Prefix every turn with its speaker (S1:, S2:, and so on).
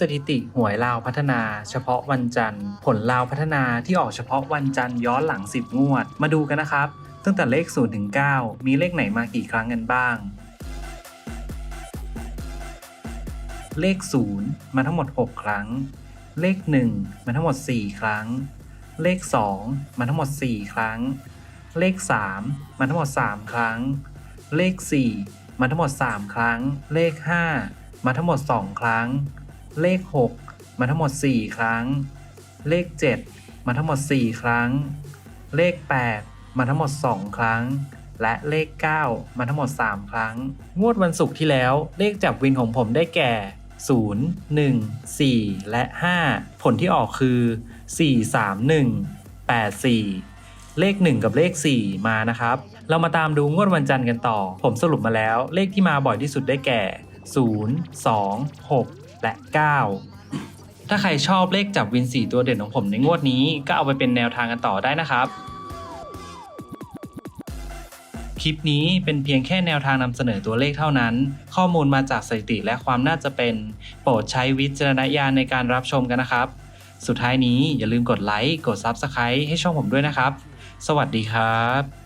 S1: สถิติหวยลาวพัฒนา เฉพาะวันจันทร์ ผลลาวพัฒนาที่ออกเฉพาะวันจันทร์ย้อนหลัง 10 งวด มาดูกันนะครับ ตั้งแต่เลข0ถึง9มีเลขไหนมากี่ครั้งกันบ้าง เลข 0 มาทั้งหมด 6 ครั้ง เลข 1 มาทั้งหมด 4 ครั้ง เลข 2 มาทั้งหมด 4 ครั้ง เลข 3 มาทั้งหมด 3 ครั้ง เลข 4 มาทั้งหมด 3 ครั้ง เลข 5 มาทั้งหมด 2 ครั้ง เลข 6 มาทั้งหมด 4 ครั้ง เลข 7 มาทั้งหมด 4 ครั้ง เลข 8 มาทั้งหมด 2 ครั้ง และเลข 9 มาทั้งหมด 3 ครั้ง งวดวันศุกร์ที่แล้ว เลขจับวินของผมได้แก่ 0 1 4 และ 5 ผลที่ออกคือ 4 3 1 8 4 เลข 1 กับเลข 4 มานะครับ เรามาตามดูงวดวันจันทร์กันต่อ ผมสรุปมาแล้ว เลขที่มาบ่อยที่สุดได้แก่ 0 2 6 และ 9 ถ้าใครชอบเลขจับวิน 4 ตัวเด่นของผมในงวดนี้ก็เอาไปเป็นแนวทางกันต่อได้นะครับ คลิปนี้เป็นเพียงแค่แนวทางนำเสนอตัวเลขเท่านั้น ข้อมูลมาจากสถิติและความน่าจะเป็น โปรดใช้วิจารณญาณในการรับชมกันนะครับ สุดท้ายนี้อย่าลืมกดไลค์กด Subscribe ให้ช่องผมด้วยนะครับ สวัสดีครับ